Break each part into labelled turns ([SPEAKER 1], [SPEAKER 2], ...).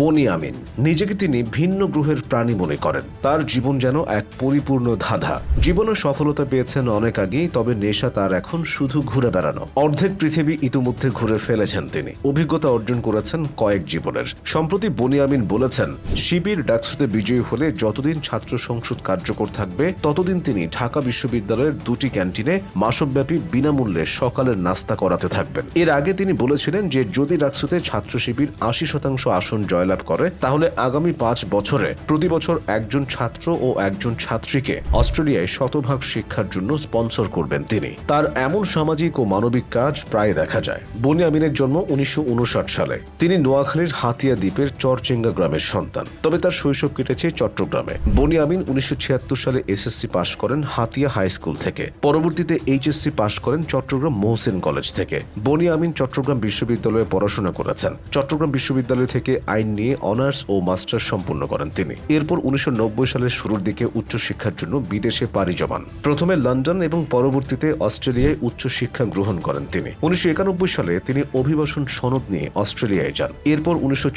[SPEAKER 1] বনি আমিন। নিজেকে তিনি ভিন্ন গ্রহের প্রাণী মনে করেন। তার জীবন যেন এক পরিপূর্ণ ধাঁধা। জীবনে সফলতা পেয়েছেন অনেক আগেই, তবে নেশা তার এখন শুধু ঘুরে বেড়ানো। অর্ধেক পৃথিবী ইতিমধ্যে ঘুরে ফেলেছেন তিনি। অভিজ্ঞতা অর্জন করেছেন কয়েক জীবনের। সম্প্রতি বনি আমিন বলেছেন, শিবির ডাকসুতে বিজয়ী হলে যতদিন ছাত্র সংসদ কার্যকর থাকবে, ততদিন তিনি ঢাকা বিশ্ববিদ্যালয়ের দুটি ক্যান্টিনে মাসব্যাপী বিনামূল্যে সকালের নাস্তা করাতে থাকবেন। এর আগে তিনি বলেছিলেন যে, যদি ডাকসুতে ছাত্র শিবির আশি শতাংশ আসন জয়লাভ করে, তাহলে আগামী পাঁচ বছরে প্রতি বছর একজন ছাত্র ও একজন ছাত্রীকে অস্ট্রেলিয়ায় শতভাগ শিক্ষার জন্য স্পন্সর করবেন তিনি। তার এমন সামাজিক ও মানবিক কাজ প্রায় দেখা যায়। বনি আমিনের জন্ম উনিশশো সালে। তিনি নোয়াখালীর হাতিয়া দ্বীপের চরচেঙ্গা গ্রামের সন্তান। তবে তার শৈশব কেটেছে চট্টগ্রামে। বনি আমিন উনিশশো ছিয়াত্তর সালে এসএসসি পাশ করেন হাতিয়া হাই স্কুল থেকে। পরবর্তীতে এইচএসসি পাশ করেন চট্টগ্রাম মোহসেন কলেজ থেকে। বনি আমিন চট্টগ্রাম বিশ্ববিদ্যালয়ে পড়াশোনা করেছেন। চট্টগ্রাম বিশ্ববিদ্যালয় থেকে আইন নিয়ে অনার্স ও মাস্টার্স সম্পূর্ণ করেন তিনি। এরপর উনিশশো নব্বই সালের শুরুর দিকে উচ্চশিক্ষার জন্য বিদেশে পাড়ি জমান। প্রথমে লন্ডন এবং পরবর্তীতে অস্ট্রেলিয়ায় উচ্চশিক্ষা গ্রহণ করেন তিনি। উনিশশো সালে তিনি অভিবাসন সনদ নিয়ে অস্ট্রেলিয়ায় যান। এরপর উনিশশো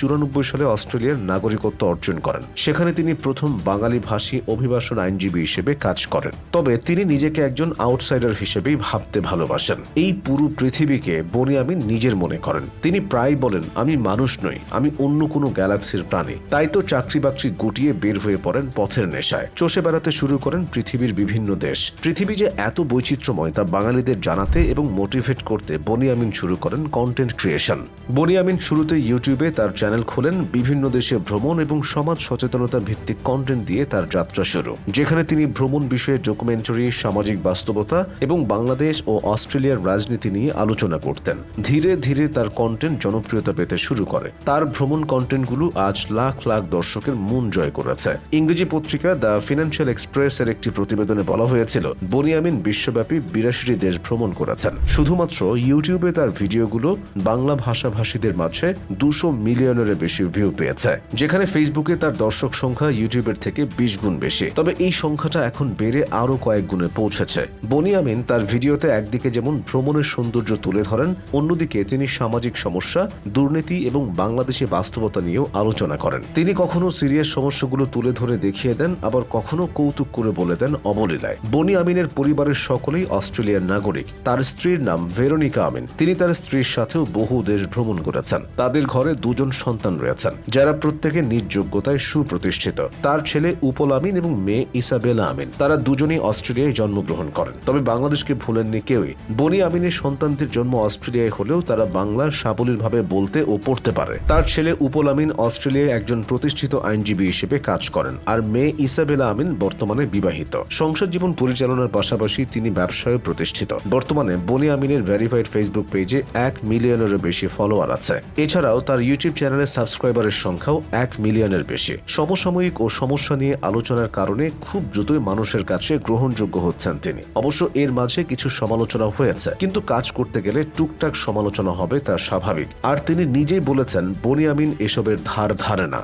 [SPEAKER 1] সালে অস্ট্রেলিয়ার নাগরিকত্ব অর্জন করেন। সেখানে তিনি প্রথম বাঙালি ভাষী অভিবাসন আইনজীবী হিসেবে কাজ করেন। তবে তিনি নিজেকে একজন আউটসাইডার হিসেবেই ভাবতে ভালোবাসেন। এই পুরো পৃথিবীকে বনিয়ামিন নিজের মনে করেন। তিনি প্রায় বলেন, আমি মানুষ নই, আমি অন্য কোনো গ্যালাক্সির প্রাণী। তাই তো চাকরি বাকরি গুটিয়ে বের হয়ে পড়েন পথের নেশায়। চষে বেড়াতে শুরু করেন পৃথিবীর বিভিন্ন দেশ। পৃথিবী যে এত বৈচিত্র্যময় তা বাঙালিদের জানাতে এবং মোটিভেট করতে বনিয়ামিন শুরু করেন কন্টেন্ট ক্রিয়েশন বনিয়ামিন শুরুতে ইউটিউবে তার চ্যানেল খোলেন বিভিন্ন দেশে ভ্রমণ এবং সমাজ সচেতনতা ভিত্তিক কন্টেন্ট দিয়ে তার যাত্রা শুরু। যেখানে তিনি ভ্রমণ বিষয়ে ডকুমেন্টারি সামাজিক বাস্তবতা এবং বাংলাদেশ ও অস্ট্রেলিয়ার রাজনীতি নিয়ে আলোচনা করতেন। ধীরে ধীরে তার কন্টেন্ট জনপ্রিয়তা পেতে শুরু করে। তার ভ্রমণ কন্টেন্টগুলো আজ লাখ লাখ দর্শকের মন জয় করেছে। ইংরেজি পত্রিকা দ্য ফিনান্সিয়াল এক্সপ্রেস এর একটি প্রতিবেদনে বলা হয়েছিল, বনিয়ামিন বিশ্বব্যাপী বিরাশিটি দেশ ভ্রমণ করেছেন। শুধুমাত্র ইউটিউবে তার ভিডিওগুলো বাংলা ভাষাভাষীদের মাঝে দুশো মিলিয়নেরও বেশি ভিউ পেয়েছে, যেখানে ফেসবুকে তার দর্শক সংখ্যা ইউটিউবের থেকে বিশ গুণ বেশি। তবে এই সংখ্যাটা এখন বেড়ে আরও কয়েক গুণে পৌঁছেছে। বনিয়ামিন তার ভিডিওতে একদিকে যেমন ভ্রমণের সৌন্দর্য তুলে ধরেন, অন্যদিকে তিনি সামাজিক সমস্যা, দুর্নীতি এবং বাংলাদেশে বাস্তবতা নিয়েও আলোচনা করেন। তিনি কখনো সিরিয়াস সমস্যাগুলো তুলে ধরে দেখিয়ে দেন, আবার কখনো কৌতুক করে বলে দেন অবলীলায়। বনি আমিনের পরিবারের সকলেই অস্ট্রেলিয়ার নাগরিক। তার স্ত্রীর নাম ভেরোনিকা আমিন। তিনি তার স্ত্রীর সাথেও বহু দেশ ভ্রমণ করেছেন। তাদের ঘরে দুজন সন্তান রয়েছেন, যারা প্রত্যেকে নিজ যোগ্যতায় সুপ্রতিষ্ঠিত। তার ছেলে উপল আমিন এবং মেয়ে ইসাবেলা আমিন। তারা দুজনেই অস্ট্রেলিয়ায় জন্মগ্রহণ করেন। তবে বাংলাদেশকে ভুলেননি কেউই। বনি আমিনের সন্তানদের জন্ম অস্ট্রেলিয়ায় হলেও তারা বাংলা সাবলীলভাবে বলতে ও পড়তে পারে। তার ছেলে উপল আমিন অস্ট্রেলিয়ায় একজন প্রতিষ্ঠিত আইনজীবী হিসেবে কাজ করেন, আর মেয়ে ইসাবেলা আমিন বর্তমানে বিবাহিত। সংসার জীবন পরিচালনার পাশাপাশি তিনি ব্যবসায় প্রতিষ্ঠিত। বর্তমানে বনি আমিনের ভেরিফাইড ফেসবুক পেজে এক মিলিয়নেরও বেশি ফলোয়ার আছে। এছাড়াও তার ইউটিউব চ্যানেলের সাবস্ক্রাইবারের সংখ্যাও এক মিলিয়নের বেশি। সমসাময়িক ও সমস্যা নিয়ে আলোচনার কারণে খুব দ্রুতই মানুষের কাছে গ্রহণযোগ্য হচ্ছেন তিনি। অবশ্য এর মাঝে কিছু সমালোচনা হয়েছে, কিন্তু কাজ করতে গেলে টুকটাক সমালোচনা হবে তা স্বাভাবিক। আর তিনি নিজেই বলেছেন বনিয়ামিন এসবের ধার ধারে না।